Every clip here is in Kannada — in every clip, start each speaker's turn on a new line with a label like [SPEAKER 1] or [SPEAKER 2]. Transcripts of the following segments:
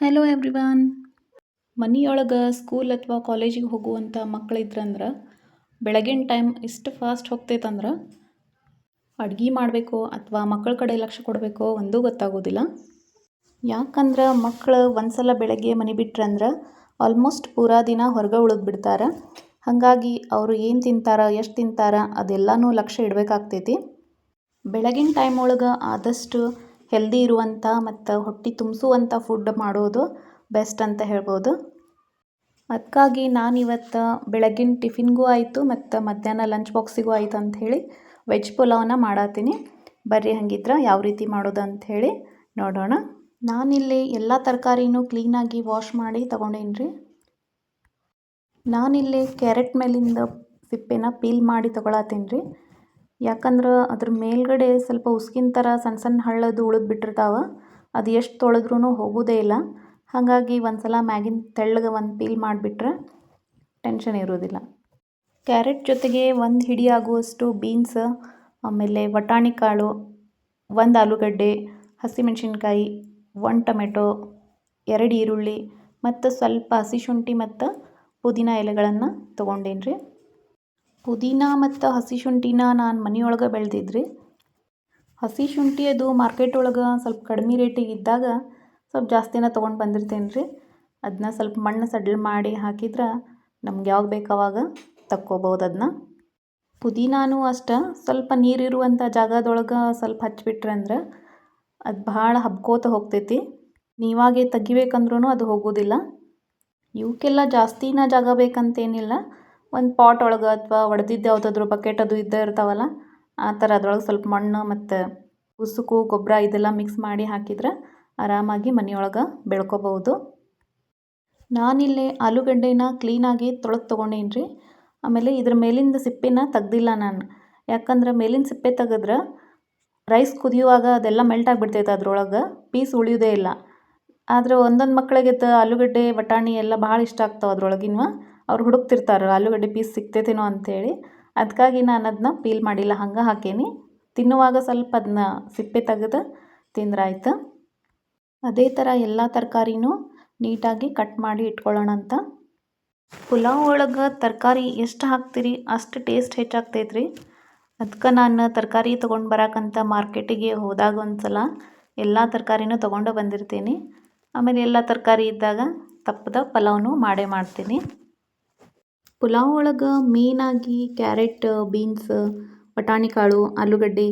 [SPEAKER 1] ಹಲೋ ಎವ್ರಿವನ್ ಮನೆಯೊಳಗೆ ಸ್ಕೂಲ್ ಅಥವಾ ಕಾಲೇಜಿಗೆ ಹೋಗುವಂಥ ಮಕ್ಕಳಿದ್ರಂದ್ರೆ ಬೆಳಗಿನ ಟೈಮ್ ಇಷ್ಟು ಫಾಸ್ಟ್ ಹೋಗ್ತೈತಂದ್ರೆ ಅಡುಗೆ ಮಾಡಬೇಕೋ ಅಥವಾ ಮಕ್ಕಳ ಕಡೆ ಲಕ್ಷ್ಯ ಕೊಡಬೇಕೋ ಒಂದೂ ಗೊತ್ತಾಗೋದಿಲ್ಲ. ಯಾಕಂದ್ರೆ ಮಕ್ಕಳು ಒಂದು ಸಲ ಬೆಳಗ್ಗೆ ಮನೆ ಬಿಟ್ರಂದ್ರೆ ಆಲ್ಮೋಸ್ಟ್ ಪೂರಾ ದಿನ ಹೊರಗೆ ಉಳಿದು ಬಿಡ್ತಾರೆ. ಹಾಗಾಗಿ ಅವರು ಏನು ತಿಂತಾರೆ, ಎಷ್ಟು ತಿಂತಾರೆ ಅದೆಲ್ಲನೂ ಲಕ್ಷ್ಯ ಇಡಬೇಕಾಗ್ತೈತಿ. ಬೆಳಗಿನ ಟೈಮ್ ಒಳಗೆ ಆದಷ್ಟು ಹೆಲ್ದಿ ಇರುವಂಥ ಮತ್ತು ಹೊಟ್ಟೆ ತುಂಬಿಸುವಂಥ ಫುಡ್ ಮಾಡೋದು ಬೆಸ್ಟ್ ಅಂತ ಹೇಳ್ಬೋದು. ಅದಕ್ಕಾಗಿ ನಾನಿವತ್ತು ಬೆಳಗಿನ ಟಿಫಿನ್ಗೂ ಆಯಿತು ಮತ್ತು ಮಧ್ಯಾಹ್ನ ಲಂಚ್ ಬಾಕ್ಸಿಗೂ ಆಯಿತು ಅಂಥೇಳಿ ವೆಜ್ ಪುಲಾವನ್ನ ಮಾಡತ್ತೀನಿ ಬರ್ರಿ ಹಂಗಿದ್ರೆ ಯಾವ ರೀತಿ ಮಾಡೋದು ಅಂಥೇಳಿ ನೋಡೋಣ. ನಾನಿಲ್ಲಿ ಎಲ್ಲ ತರಕಾರಿನೂ ಕ್ಲೀನಾಗಿ ವಾಶ್ ಮಾಡಿ ತೊಗೊಂಡೇನಿ ರೀ ನಾನಿಲ್ಲಿ ಕ್ಯಾರೆಟ್ ಮೇಲಿಂದ ಸಿಪ್ಪೆನ ಪೀಲ್ ಮಾಡಿ ತೊಗೊಳತ್ತೀನಿ ರೀ ಯಾಕಂದ್ರೆ ಅದ್ರ ಮೇಲ್ಗಡೆ ಸ್ವಲ್ಪ ಉಸ್ಕಿನ ಥರ ಸಣ್ಣ ಸಣ್ಣ ಹಳ್ಳದು ಉಳಿದು ಬಿಟ್ಟಿರ್ತಾವೆ, ಅದು ಎಷ್ಟು ತೊಳೆದ್ರೂ ಹೋಗೋದೇ ಇಲ್ಲ. ಹಾಗಾಗಿ ಒಂದು ಸಲ ಮ್ಯಾಗಿನ ತೆಳ್ಳಗೆ ಒಂದು ಪೀಲ್ ಮಾಡಿಬಿಟ್ರೆ ಟೆನ್ಷನ್ ಇರೋದಿಲ್ಲ. ಕ್ಯಾರೆಟ್ ಜೊತೆಗೆ ಒಂದು ಹಿಡಿ ಆಗುವಷ್ಟು ಬೀನ್ಸ್, ಆಮೇಲೆ ಬಟಾಣಿ ಕಾಳು, ಒಂದು ಆಲೂಗಡ್ಡೆ, ಹಸಿಮೆಣಸಿನ್ಕಾಯಿ, ಒಂದು ಟೊಮೆಟೊ, ಎರಡು ಈರುಳ್ಳಿ ಮತ್ತು ಸ್ವಲ್ಪ ಹಸಿ ಶುಂಠಿ ಮತ್ತು ಪುದೀನ ಎಲೆಗಳನ್ನು ತೊಗೊಂಡೇನಿ ಪುದೀನ ಮತ್ತು ಹಸಿ ಶುಂಠಿನ ನಾನು ಮನೆಯೊಳಗೆ ಬೆಳೆದಿದ್ರಿ. ಹಸಿ ಶುಂಠಿ ಅದು ಮಾರ್ಕೆಟ್ ಒಳಗೆ ಸ್ವಲ್ಪ ಕಡಿಮೆ ರೇಟಿಗೆ ಇದ್ದಾಗ ಸ್ವಲ್ಪ ಜಾಸ್ತಿನ ತೊಗೊಂಡು ಬಂದಿರ್ತೇನೆ ರೀ ಅದನ್ನ ಸ್ವಲ್ಪ ಮಣ್ಣು ಸಡ್ಲ ಮಾಡಿ ಹಾಕಿದ್ರೆ ನಮ್ಗೆ ಯಾವಾಗ ಬೇಕು ಅವಾಗ ತಕ್ಕೋಬೋದು ಅದನ್ನ ಪುದೀನಾನು ಅಷ್ಟೇ ಸ್ವಲ್ಪ ನೀರಿರುವಂಥ ಜಾಗದೊಳಗೆ ಸ್ವಲ್ಪ ಹಚ್ಚಿಬಿಟ್ರೆ ಅಂದ್ರೆ ಅದು ಭಾಳ ಹಬ್ಕೋತ ಹೋಗ್ತೈತಿ. ನೀವಾಗೆ ತೆಗಿಬೇಕಂದ್ರೂ ಅದು ಹೋಗೋದಿಲ್ಲ. ಇವಕ್ಕೆಲ್ಲ ಜಾಸ್ತಿನ ಜಾಗ ಬೇಕಂತೇನಿಲ್ಲ. ಒಂದು ಪಾಟ್ ಒಳಗೆ ಅಥವಾ ಒಡೆದಿದ್ದು ಯಾವುದಾದ್ರೂ ಬಕೆಟ್ ಅದು ಇದ್ದೇ ಇರ್ತಾವಲ್ಲ, ಆ ಥರ ಅದ್ರೊಳಗೆ ಸ್ವಲ್ಪ ಮಣ್ಣು ಮತ್ತು ಉಸುಕು, ಗೊಬ್ಬರ ಇದೆಲ್ಲ ಮಿಕ್ಸ್ ಮಾಡಿ ಹಾಕಿದ್ರೆ ಆರಾಮಾಗಿ ಮನೆಯೊಳಗೆ ಬೆಳ್ಕೋಬಹುದು. ನಾನಿಲ್ಲಿ ಆಲೂಗಡ್ಡೆನ ಕ್ಲೀನಾಗಿ ತೊಳೆದು ತೊಗೊಂಡೇನಿ ರೀ ಆಮೇಲೆ ಇದ್ರ ಮೇಲಿಂದ ಸಿಪ್ಪೆನ ತೆಗ್ದಿಲ್ಲ ನಾನು. ಯಾಕಂದ್ರೆ ಮೇಲಿನ ಸಿಪ್ಪೆ ತೆಗೆದ್ರೆ ರೈಸ್ ಕುದಿಯುವಾಗ ಅದೆಲ್ಲ ಮೆಲ್ಟ್ ಆಗಿಬಿಡ್ತೈತೆ ಅದ್ರೊಳಗೆ ಪೀಸ್ ಉಳಿಯೋದೇ ಇಲ್ಲ. ಆದರೆ ಒಂದೊಂದು ಮಕ್ಕಳಿಗೆ ಆಲೂಗಡ್ಡೆ, ಬಟಾಣಿ ಎಲ್ಲ ಭಾಳ ಇಷ್ಟ ಆಗ್ತಾವೆ ಅದ್ರೊಳಗಿನ್ವ. ಅವ್ರು ಹುಡುಕ್ತಿರ್ತಾರೆ, ಆಲೂಗಡ್ಡೆ ಪೀಸ್ ಸಿಗ್ತೈತೇನೋ ಅಂಥೇಳಿ ಅದಕ್ಕಾಗಿ ನಾನು ಅದನ್ನ ಪೀಲ್ ಮಾಡಿಲ್ಲ, ಹಂಗೆ ಹಾಕೇನಿ. ತಿನ್ನುವಾಗ ಸ್ವಲ್ಪ ಅದನ್ನ ಸಿಪ್ಪೆ ತೆಗೆದು ತಿಂದ್ರಾಯ್ತು. ಅದೇ ಥರ ಎಲ್ಲ ತರಕಾರಿನೂ ನೀಟಾಗಿ ಕಟ್ ಮಾಡಿ ಇಟ್ಕೊಳ್ಳೋಣ ಅಂತ. ಪುಲಾವ್ ಒಳಗೆ ತರಕಾರಿ ಎಷ್ಟು ಹಾಕ್ತೀರಿ, ಅಷ್ಟು ಟೇಸ್ಟ್ ಹೆಚ್ಚಾಗ್ತೈತೆ ರೀ ಅದಕ್ಕೆ ನಾನು ತರಕಾರಿ ತೊಗೊಂಡು ಬರೋಕ್ಕಂತ ಮಾರ್ಕೆಟಿಗೆ ಹೋದಾಗ ಒಂದು ಸಲ ಎಲ್ಲ ತರಕಾರಿನೂ ತೊಗೊಂಡು ಬಂದಿರ್ತೀನಿ. ಆಮೇಲೆ ಎಲ್ಲ ತರಕಾರಿ ಇದ್ದಾಗ ತಪ್ಪದ ಪಲಾವ್ನು ಮಾಡೇ ಮಾಡ್ತೀನಿ. ಪುಲಾವ್ ಒಳಗೆ ಮೇಯ್ನಾಗಿ ಕ್ಯಾರೆಟ್, ಬೀನ್ಸ್, ಬಟಾಣಿ ಕಾಳು, ಆಲೂಗಡ್ಡೆ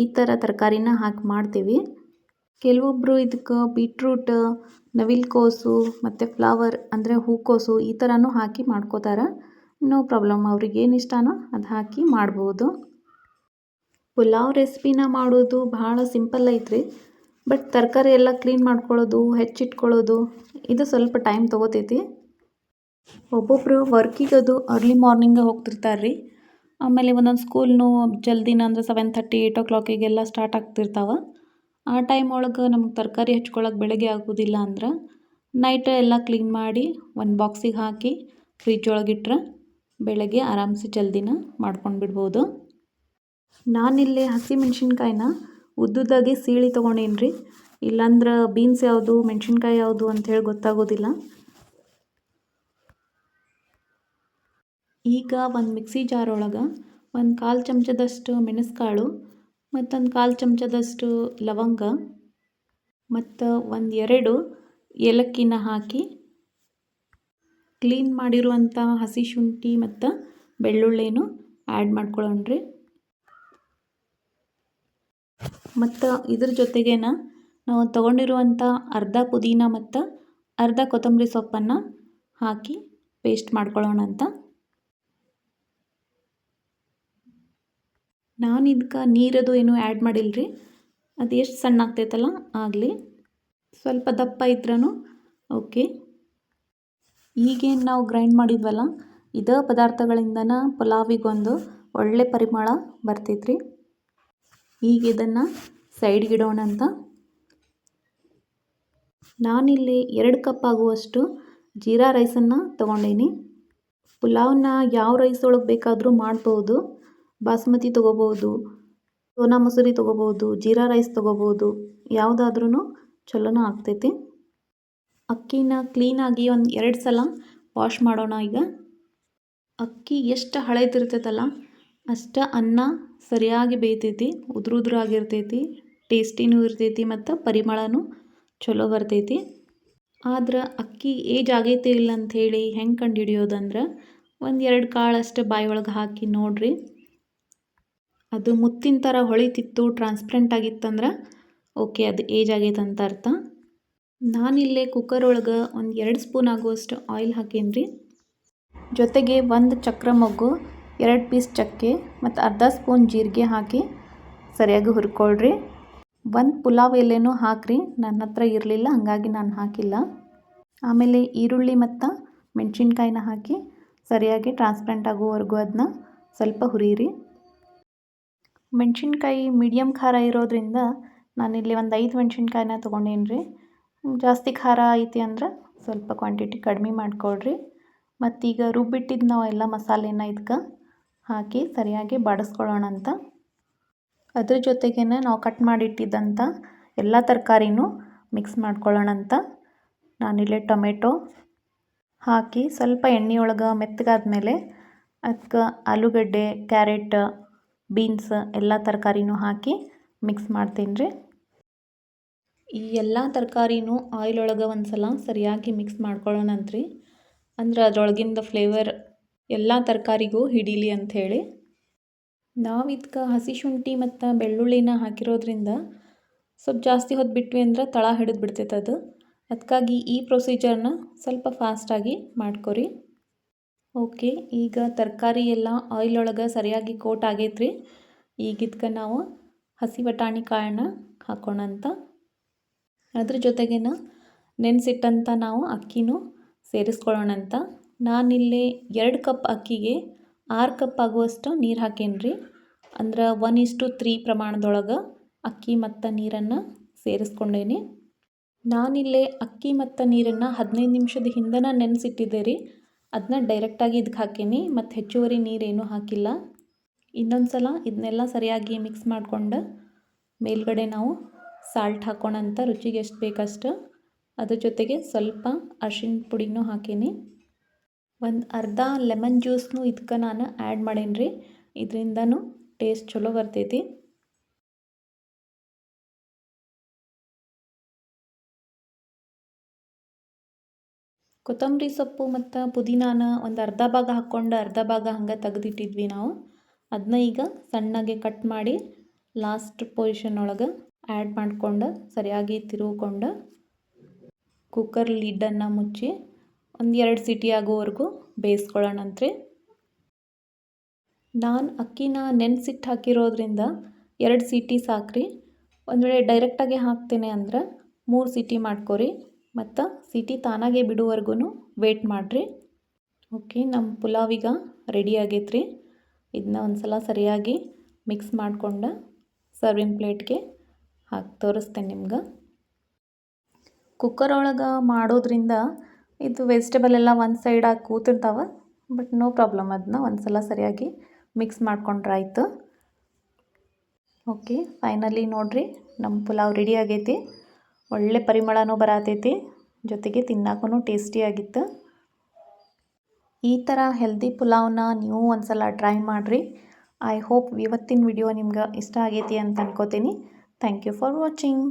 [SPEAKER 1] ಈ ಥರ ತರಕಾರಿನ ಹಾಕಿ ಮಾಡ್ತೀವಿ. ಕೆಲವೊಬ್ಬರು ಇದಕ್ಕೆ ಬೀಟ್ರೂಟ್, ನವಿಲುಕೋಸು ಮತ್ತು ಫ್ಲವರ್ ಅಂದರೆ ಹೂಕೋಸು ಈ ಥರನೂ ಹಾಕಿ ಮಾಡ್ಕೋತಾರೆ. ನೋ ಪ್ರಾಬ್ಲಮ್, ಅವ್ರಿಗೆ ಏನು ಇಷ್ಟನೋ ಅದು ಹಾಕಿ ಮಾಡ್ಬೋದು. ಪುಲಾವ್ ರೆಸಿಪಿನ ಮಾಡೋದು ಭಾಳ ಸಿಂಪಲ್ ಐತ್ರಿ. ಬಟ್ ತರಕಾರಿ ಎಲ್ಲ ಕ್ಲೀನ್ ಮಾಡ್ಕೊಳ್ಳೋದು ಹೆಚ್ಚಿಟ್ಕೊಳ್ಳೋದು ಇದು ಸ್ವಲ್ಪ ಟೈಮ್ ತೊಗೋತೈತಿ. ಒಬ್ಬೊಬ್ಬರು ವರ್ಕಿಗೆ ಅದು ಅರ್ಲಿ ಮಾರ್ನಿಂಗ್ ಹೋಗ್ತಿರ್ತಾರೆ ರೀ ಆಮೇಲೆ ಒಂದೊಂದು ಸ್ಕೂಲ್ನು ಜಲ್ದಿನ ಅಂದ್ರೆ ಸೆವೆನ್ ಥರ್ಟಿ ಏಯ್ಟ್ ಓ ಕ್ಲಾಕಿಗೆಲ್ಲ ಸ್ಟಾರ್ಟ್ ಆಗ್ತಿರ್ತಾವೆ. ಆ ಟೈಮ್ ಒಳಗೆ ನಮ್ಗೆ ತರಕಾರಿ ಹಚ್ಕೊಳ್ಳೋಕೆ ಬೆಳಗ್ಗೆ ಆಗೋದಿಲ್ಲ ಅಂದ್ರೆ ನೈಟ್ ಎಲ್ಲ ಕ್ಲೀನ್ ಮಾಡಿ ಒಂದು ಬಾಕ್ಸಿಗೆ ಹಾಕಿ ಫ್ರಿಜ್ ಒಳಗಿಟ್ರೆ ಬೆಳಗ್ಗೆ ಆರಾಮ್ಸೆ ಜಲ್ದಿನ ಮಾಡ್ಕೊಂಡು ಬಿಡ್ಬೋದು. ನಾನಿಲ್ಲಿ ಹಸಿಮೆಣ್ಸಿನ್ಕಾಯಿನ ಉದ್ದುದಾಗಿ ಸೀಳಿ ತೊಗೊಂಡೇನಿ ರೀ ಇಲ್ಲಾಂದ್ರೆ ಬೀನ್ಸ್ ಯಾವುದು, ಮೆಣಸಿನ್ಕಾಯಿ ಯಾವುದು ಅಂಥೇಳಿ ಗೊತ್ತಾಗೋದಿಲ್ಲ. ಈಗ ಒಂದು ಮಿಕ್ಸಿ ಜಾರ್ ಒಳಗೆ ಒಂದು ಕಾಲು ಚಮಚದಷ್ಟು ಮೆಣಸುಕಾಳು ಮತ್ತೊಂದು ಕಾಲು ಚಮಚದಷ್ಟು ಲವಂಗ ಮತ್ತು ಒಂದು ಎರಡು ಏಲಕ್ಕಿನ ಹಾಕಿ ಕ್ಲೀನ್ ಮಾಡಿರುವಂಥ ಹಸಿ ಶುಂಠಿ ಮತ್ತು ಬೆಳ್ಳುಳ್ಳಿನೂ ಆ್ಯಡ್ ಮಾಡ್ಕೊಳ್ಳೋಣ್ರಿ ಮತ್ತು ಇದ್ರ ಜೊತೆಗೇನ ನಾವು ತೊಗೊಂಡಿರುವಂಥ ಅರ್ಧ ಪುದೀನ ಮತ್ತು ಅರ್ಧ ಕೊತ್ತಂಬರಿ ಸೊಪ್ಪನ್ನು ಹಾಕಿ ಪೇಸ್ಟ್ ಮಾಡ್ಕೊಳ್ಳೋಣ ಅಂತ ನಾನು ಇದಕ್ಕೆ ನೀರದು ಏನೂ ಆ್ಯಡ್ ಮಾಡಿಲ್ಲ ರೀ ಅದು ಎಷ್ಟು ಸಣ್ಣ ಆಗ್ತೈತಲ್ಲ ಆಗಲಿ. ಸ್ವಲ್ಪ ದಪ್ಪ ಇದ್ರೂ ಓಕೆ ಈಗೇನು ನಾವು ಗ್ರೈಂಡ್ ಮಾಡಿದ್ವಲ್ಲ, ಇದ ಪದಾರ್ಥಗಳಿಂದನ ಪಲಾವಿಗೊಂದು ಒಳ್ಳೆ ಪರಿಮಳ ಬರ್ತೈತ್ರಿ. ಈಗ ಇದನ್ನು ಸೈಡ್ಗಿಡೋಣ ಅಂತ. ನಾನಿಲ್ಲಿ ಎರಡು ಕಪ್ ಆಗುವಷ್ಟು ಜೀರಾ ರೈಸನ್ನು ತೊಗೊಂಡೀನಿ. ಪುಲಾವ್ನ ಯಾವ ರೈಸ್ ಒಳಗೆ ಬೇಕಾದರೂ ಮಾಡ್ಬೋದು. ಬಾಸ್ಮತಿ ತೊಗೋಬೋದು, ಸೋನಾ ಮಸೂರಿ ತೊಗೋಬೋದು, ಜೀರಾ ರೈಸ್ ತೊಗೋಬೋದು ಯಾವುದಾದ್ರೂ ಚಲೋನ ಆಗ್ತೈತಿ. ಅಕ್ಕಿನ ಕ್ಲೀನಾಗಿ ಒಂದು ಎರಡು ಸಲ ವಾಶ್ ಮಾಡೋಣ ಈಗ. ಅಕ್ಕಿ ಎಷ್ಟು ಹಳೇದಿರ್ತೈತಲ್ಲ, ಅಷ್ಟು ಅನ್ನ ಸರಿಯಾಗಿ ಬೇಯ್ತೈತಿ ಉದುರು ಉದುರಾಗಿರ್ತೈತಿ ಟೇಸ್ಟಿನೂ ಇರ್ತೈತಿ ಮತ್ತು ಪರಿಮಳನೂ ಚಲೋ ಬರ್ತೈತಿ. ಆದ್ರೆ ಅಕ್ಕಿ ಏಜ್ ಆಗೈತೆ ಇಲ್ಲ ಅಂಥೇಳಿ ಹೆಂಗೆ ಕಂಡು ಹಿಡಿಯೋದಂದ್ರೆ ಒಂದು ಎರಡು ಕಾಳಷ್ಟು ಬಾಯಿ ಒಳಗೆ ಹಾಕಿ ನೋಡಿರಿ. ಅದು ಮುತ್ತಿನ ಥರ ಹೊಳಿತಿತ್ತು ಟ್ರಾನ್ಸ್ಪರೆಂಟ್ ಆಗಿತ್ತಂದ್ರೆ ಓಕೆ ಅದು ಏಜ್ ಆಗೈತೆ ಅಂತ ಅರ್ಥ. ನಾನಿಲ್ಲೇ ಕುಕ್ಕರ್ ಒಳಗೆ ಒಂದು ಎರಡು ಸ್ಪೂನ್ ಆಗುವಷ್ಟು ಆಯಿಲ್ ಹಾಕೀನಿ ರೀ ಜೊತೆಗೆ ಒಂದು ಚಕ್ರ ಮೊಗ್ಗು, ಎರಡು ಪೀಸ್ ಚಕ್ಕೆ ಮತ್ತು ಅರ್ಧ ಸ್ಪೂನ್ ಜೀರಿಗೆ ಹಾಕಿ ಸರಿಯಾಗಿ ಹುರ್ಕೊಳ್ರಿ. ಒಂದು ಪುಲಾವ್ ಎಲೆನೂ ಹಾಕ್ರಿ ನನ್ನ ಹತ್ರ ಇರಲಿಲ್ಲ, ಹಾಗಾಗಿ ನಾನು ಹಾಕಿಲ್ಲ. ಆಮೇಲೆ ಈರುಳ್ಳಿ ಮತ್ತು ಮೆಣಸಿನ್ಕಾಯಿನ ಹಾಕಿ ಸರಿಯಾಗಿ ಟ್ರಾನ್ಸ್ಪರೆಂಟ್ ಆಗೋವರೆಗೂ ಅದನ್ನ ಸ್ವಲ್ಪ ಹುರಿಯಿರಿ ಮೆಣಸಿನ್ಕಾಯಿ ಮೀಡಿಯಮ್ ಖಾರ ಇರೋದ್ರಿಂದ ನಾನಿಲ್ಲಿ ಒಂದು ಐದು ಮೆಣಸಿನ್ಕಾಯಿನ ತೊಗೊಂಡೇನಿ ರೀ ಜಾಸ್ತಿ ಖಾರ ಐತಿ ಅಂದ್ರೆ ಸ್ವಲ್ಪ ಕ್ವಾಂಟಿಟಿ ಕಡಿಮೆ ಮಾಡ್ಕೊಳ್ರಿ. ಮತ್ತೀಗ ರುಬ್ಬಿಟ್ಟಿದ್ದು ನಾವು ಎಲ್ಲ ಮಸಾಲೆನ ಇದಕ್ಕೆ ಹಾಕಿ ಸರಿಯಾಗಿ ಬಾಡಿಸ್ಕೊಳ್ಳೋಣ ಅಂತ. ಅದ್ರ ಜೊತೆಗೇ ನಾವು ಕಟ್ ಮಾಡಿಟ್ಟಿದ್ದಂಥ ಎಲ್ಲ ತರಕಾರಿನೂ ಮಿಕ್ಸ್ ಮಾಡ್ಕೊಳ್ಳೋಣ ಅಂತ. ನಾನಿಲ್ಲೇ ಟೊಮೆಟೊ ಹಾಕಿ ಸ್ವಲ್ಪ ಎಣ್ಣೆಯೊಳಗೆ ಮೆತ್ತಗಾದ್ಮೇಲೆ ಅದಕ್ಕೆ ಆಲೂಗಡ್ಡೆ, ಕ್ಯಾರೆಟ್ ಬೀನ್ಸ್ ಎಲ್ಲ ತರಕಾರಿನೂ ಹಾಕಿ ಮಿಕ್ಸ್ ಮಾಡ್ತೀನಿ ರೀ. ಈ ಎಲ್ಲ ತರಕಾರಿನೂ ಆಯಿಲ್ ಒಳಗೆ ಒಂದು ಸಲ ಸರಿಯಾಗಿ ಮಿಕ್ಸ್ ಮಾಡ್ಕೊಳ್ಳೋಣಂತ್ರಿ ಅಂದ್ರೆ ಅದ್ರೊಳಗಿಂದ ಫ್ಲೇವರ್ ಎಲ್ಲ ತರಕಾರಿಗೂ ಹಿಡೀಲಿ ಅಂಥೇಳಿ ನಾವು ಇದಕ್ಕೆ ಹಸಿ ಶುಂಠಿ ಮತ್ತು ಬೆಳ್ಳುಳ್ಳಿನ ಹಾಕಿರೋದ್ರಿಂದ ಸ್ವಲ್ಪ ಜಾಸ್ತಿ ಹೊತ್ತು ಬಿಟ್ವಿ ಅಂದ್ರೆ ತಳ ಹಿಡಿದು ಬಿಡ್ತೈತೆ ಅದು. ಅದಕ್ಕಾಗಿ ಈ ಪ್ರೊಸೀಜರ್ನ ಸ್ವಲ್ಪ ಫಾಸ್ಟಾಗಿ ಮಾಡ್ಕೊರಿ. ಓಕೆ, ಈಗ ತರಕಾರಿ ಎಲ್ಲ ಆಯಿಲ್ ಒಳಗೆ ಸರಿಯಾಗಿ ಕೋಟ್ ಆಗೈತ್ರಿ. ಈಗಿದ್ಕೆ ನಾವು ಹಸಿ ಬಟಾಣಿ ಕಾಳನ್ನ ಹಾಕೋಣಂತ ಅದ್ರ ಜೊತೆಗೇನ ನೆನೆಸಿಟ್ಟಂಥ ನಾವು ಅಕ್ಕಿನೂ ಸೇರಿಸ್ಕೊಳ್ಳೋಣಂತ ನಾನಿಲ್ಲಿ ಎರಡು ಕಪ್ ಅಕ್ಕಿಗೆ ಆರು ಕಪ್ ಆಗುವಷ್ಟು ನೀರು ಹಾಕೇನ್ರಿ. ಅಂದ್ರೆ ಒನ್ ಇಷ್ಟು ತ್ರೀ ಪ್ರಮಾಣದೊಳಗೆ ಅಕ್ಕಿ ಮತ್ತು ನೀರನ್ನು ಸೇರಿಸ್ಕೊಂಡೇನಿ. ನಾನಿಲ್ಲೇ ಅಕ್ಕಿ ಮತ್ತು ನೀರನ್ನು ಹದಿನೈದು ನಿಮಿಷದ ಹಿಂದೆ ನೆನೆಸಿಟ್ಟಿದ್ದೆ ರೀ ಅದನ್ನ ಡೈರೆಕ್ಟಾಗಿ ಇದಕ್ಕೆ ಹಾಕೀನಿ, ಮತ್ತು ಹೆಚ್ಚುವರಿ ನೀರೇನು ಹಾಕಿಲ್ಲ. ಇನ್ನೊಂದು ಸಲ ಇದನ್ನೆಲ್ಲ ಸರಿಯಾಗಿ ಮಿಕ್ಸ್ ಮಾಡಿಕೊಂಡು ಮೇಲ್ಗಡೆ ನಾವು ಸಾಲ್ಟ್ ಹಾಕೋಣಂತ ರುಚಿಗೆ ಎಷ್ಟು ಬೇಕಷ್ಟು, ಅದ್ರ ಜೊತೆಗೆ ಸ್ವಲ್ಪ ಅರ್ಶಿನ ಪುಡಿನೂ ಹಾಕೀನಿ. ಒಂದು ಅರ್ಧ ಲೆಮನ್ ಜ್ಯೂಸ್ನು ಇದಕ್ಕೆ ನಾನು ಆ್ಯಡ್ ಮಾಡೇನಿ ರೀ ಇದರಿಂದನೂ ಟೇಸ್ಟ್ ಚಲೋ ಬರ್ತೈತಿ. ಕೊತ್ತಂಬರಿ ಸೊಪ್ಪು ಮತ್ತು ಪುದೀನಾನ ಒಂದು ಅರ್ಧ ಭಾಗ ಹಾಕ್ಕೊಂಡು ಅರ್ಧ ಭಾಗ ಹಂಗೆ ತೆಗೆದಿಟ್ಟಿದ್ವಿ ನಾವು. ಅದನ್ನ ಈಗ ಸಣ್ಣಗೆ ಕಟ್ ಮಾಡಿ ಲಾಸ್ಟ್ ಪೊಸಿಷನ್ ಒಳಗೆ ಆ್ಯಡ್ ಮಾಡಿಕೊಂಡು ಸರಿಯಾಗಿ ತಿರುಗಿಕೊಂಡು ಕುಕ್ಕರ್ ಲಿಡ್ಡನ್ನು ಮುಚ್ಚಿ ಒಂದು ಎರಡು ಸಿಟಿ ಆಗೋವರೆಗೂ ಬೇಯಿಸ್ಕೊಳ್ಳೋಣಂತ್ರಿ ನಾನು ಅಕ್ಕಿನ ನೆನೆಸಿಟ್ಟು ಹಾಕಿರೋದ್ರಿಂದ ಎರಡು ಸೀಟಿ ಸಾಕ್ರಿ. ಒಂದು ವೇಳೆ ಡೈರೆಕ್ಟಾಗಿ ಹಾಕ್ತೇನೆ ಅಂದ್ರೆ ಮೂರು ಸೀಟಿ ಮಾಡ್ಕೊರಿ. ಮತ್ತು ಸಿಟಿ ತಾನಾಗೆ ಬಿಡುವರೆಗೂ ವೇಟ್ ಮಾಡಿರಿ. ಓಕೆ ನಮ್ಮ ಪುಲಾವ್ ಈಗ ರೆಡಿ ಆಗೈತ್ರಿ. ಇದನ್ನ ಒಂದು ಸಲ ಸರಿಯಾಗಿ ಮಿಕ್ಸ್ ಮಾಡಿಕೊಂಡು ಸರ್ವಿಂಗ್ ಪ್ಲೇಟ್ಗೆ ಹಾಕಿ ತೋರಿಸ್ತೇನೆ ನಿಮ್ಗೆ. ಕುಕ್ಕರ್ ಒಳಗೆ ಮಾಡೋದ್ರಿಂದ ಇದು ವೆಜಿಟೇಬಲ್ ಎಲ್ಲ ಒಂದು ಸೈಡಾಗಿ ಕೂತಿರ್ತಾವೆ ಬಟ್ ನೋ ಪ್ರಾಬ್ಲಮ್ ಅದನ್ನ ಒಂದು ಸಲ ಸರಿಯಾಗಿ ಮಿಕ್ಸ್ ಮಾಡ್ಕೊಂಡ್ರೆ ಆಯಿತು. ಓಕೆ ಫೈನಲಿ ನೋಡಿರಿ ನಮ್ಮ ಪುಲಾವ್ ರೆಡಿ ಆಗೈತಿ. ಒಳ್ಳೆ ಪರಿಮಳನೂ ಬರತೈತಿ. ಜೊತೆಗೆ ತಿನ್ನಕ್ಕೂ ಟೇಸ್ಟಿಯಾಗಿತ್ತು ಈ ಥರ ಹೆಲ್ದಿ ಪುಲಾವ್ನ ನೀವು ಒಂದು ಸಲ ಟ್ರೈ ಮಾಡಿರಿ. ಐ ಹೋಪ್ ಇವತ್ತಿನ ವಿಡಿಯೋ ನಿಮ್ಗೆ ಇಷ್ಟ ಆಗೈತಿ ಅಂತ ಅನ್ಕೋತೀನಿ. Thank you for watching